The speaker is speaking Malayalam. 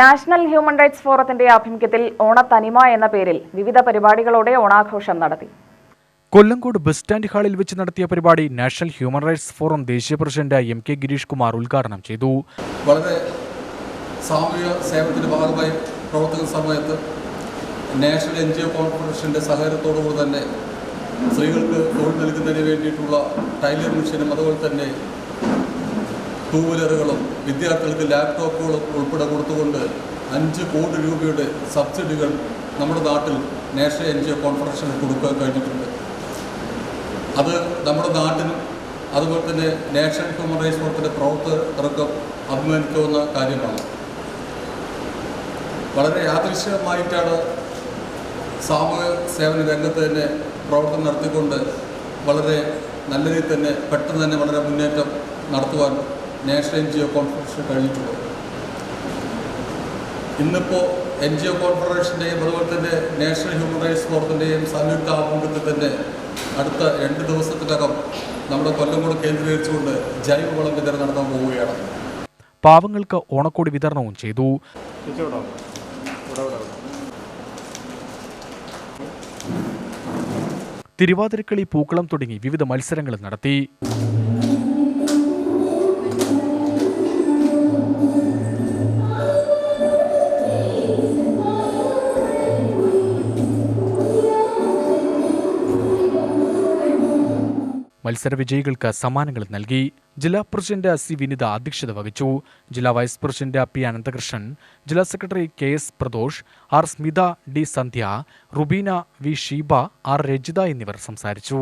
നാഷണൽ ഹ്യൂമൻ റൈറ്റ്സ് ഫോറത്തിന്റെ ആഭിമുഖ്യത്തിൽ ഓണത്തനിമ എന്ന പേരിൽ വിവിധ പരിപാടികളോടെ ഓണാഘോഷം നടത്തി. കൊല്ലങ്കോട് ബസ് സ്റ്റാൻഡ് ഹാളിൽ വെച്ച് നടത്തിയ പരിപാടി നാഷണൽ ഹ്യൂമൻ റൈറ്റ്സ് ഫോറം ദേശീയ president M K Girish Kumar ഉദ്ഘാടനം ചെയ്തു. വളരെ സാമൂഹ്യ സേവനത്തിന്റെ ഭാഗമായി പ്രവർത്തിക്കുന്ന സമയത്ത് നാഷണൽ എൻ ജി ഒ സഹകരണത്തോടുകൂടി തന്നെ സ്ത്രീകൾക്ക് തൊഴിൽ നൽകുന്നതിന് വേണ്ടിയിട്ടുള്ള ടൈലർ മെഷീനും അതുപോലെ തന്നെ ടൂ വീലറുകളും വിദ്യാർത്ഥികൾക്ക് ലാപ്ടോപ്പുകളും ഉൾപ്പെടെ കൊടുത്തുകൊണ്ട് അഞ്ച് കോടി രൂപയുടെ സബ്സിഡികൾ നമ്മുടെ നാട്ടിൽ നാഷണൽ എൻ ജി ഒ കോൺഫറൻസിന് കൊടുക്കാൻ കഴിഞ്ഞിട്ടുണ്ട്. അത് നമ്മുടെ നാട്ടിനും അതുപോലെ തന്നെ നാഷണൽ ഹ്യൂമൻ റൈറ്റ്സ് ഫോറത്തിന്റെ പ്രവർത്തകർക്കും അഭിമാനിക്കാവുന്ന കാര്യമാണ്. വളരെ യാദൃശ്യമായിട്ടാണ് സാമൂഹ്യ സേവന രംഗത്ത് തന്നെ പ്രവർത്തനം നടത്തിക്കൊണ്ട് വളരെ നല്ല രീതിയിൽ തന്നെ പെട്ടെന്ന് തന്നെ വളരെ മുന്നേറ്റം നടത്തുവാൻ നാഷണൽ എൻ ജി ഒ കോൺഫറൻസിന് കഴിഞ്ഞിട്ടുള്ളത് ഇന്നിപ്പോൾ എൻ ജി ഒ കോൺഫറൻസിന്റെയും അതുപോലെ തന്നെ നാഷണൽ ഹ്യൂമൻ റൈറ്റ്സ് ഫോറത്തിന്റെയും സംയുക്ത ആഭിമുഖ്യത്തിൽ തന്നെ അടുത്ത രണ്ട് ദിവസത്തിനകം നമ്മുടെ കൊല്ലംകോട് കേന്ദ്രീകരിച്ചുകൊണ്ട് ജൈവവളം വിതരണം നടത്താൻ പോവുകയാണ്. പാവങ്ങൾക്ക് ഓണക്കോടി വിതരണവും ചെയ്തു. തിരുവാതിരക്കളി പൂക്കളം തുടങ്ങി വിവിധ മത്സരങ്ങൾ നടത്തി. മത്സര വിജയികൾക്ക് സമ്മാനങ്ങൾ നൽകി. ജില്ലാ പ്രസിഡന്റ് സി വിനിത അധ്യക്ഷത വഹിച്ചു. ജില്ലാ വൈസ് പ്രസിഡന്റ് പി അനന്തകൃഷ്ണൻ ജില്ലാ secretary K S Pradosh R Smitha D Sandhya Rubeena V Sheeba R Rajitha എന്നിവർ സംസാരിച്ചു.